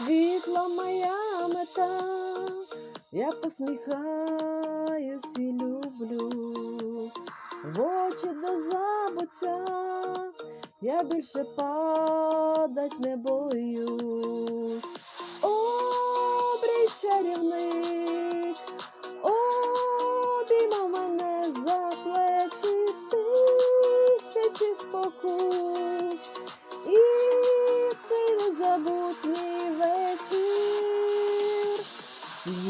світла моя мета, я посміхаюсь і люблю, в очі до забуття, я більше падать не боюсь. Обрій чарівник, обіймав мене за плечі тисячі спокус. І цей незабутній вечір.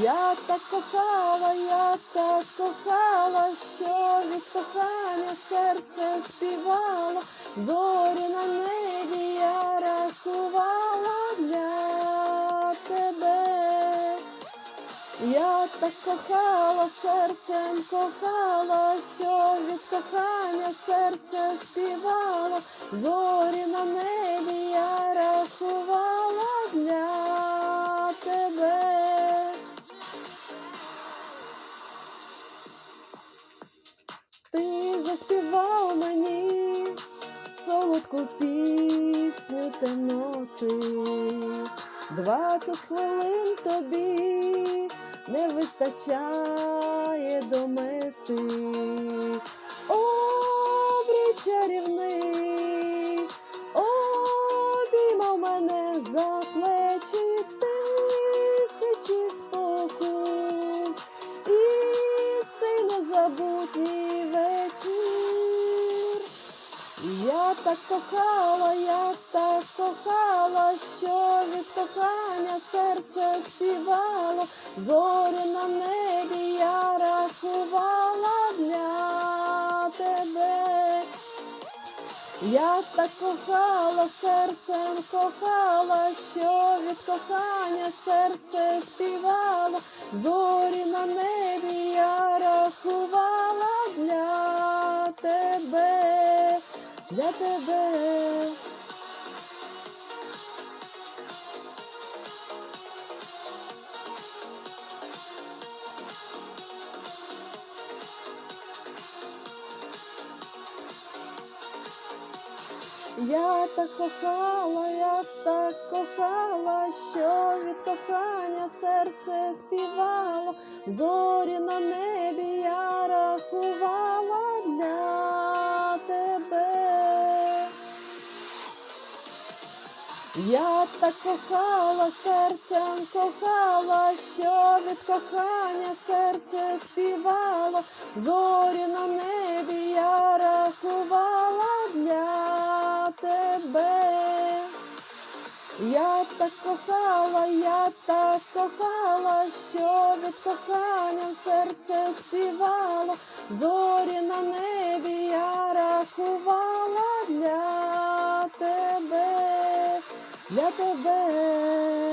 Я так кохала, я так кохала, що від кохання серце співало, зорі на небі я рахувала для тебе. Я так кохала, серцем кохала, що від кохання серце співало, зорі на небі Ти заспівав мені солодку пісню темноти, двадцять хвилин тобі не вистачає до мети. Обрій чарівний, обіймав мене за плечі тисячі спокус. І цей незабутній вечір. Я так кохала, я так кохала, що від кохання серце співало, зорі на небі я рахувала для тебе. Я так кохала, серцем кохала, що від кохання серце співало, зорі на небі я рахувала тебе, для тебе. Я так кохала, я так кохала, що від кохання серце співало, зорі на небі я рахувала для тебе. Я так кохала, серцем кохала, що від кохання серце співало, зорі на небі я рахувала тебе. Я так кохала, я так кохала, що від кохання в серце співало, зорі на небі я рахувала для тебе, для тебе.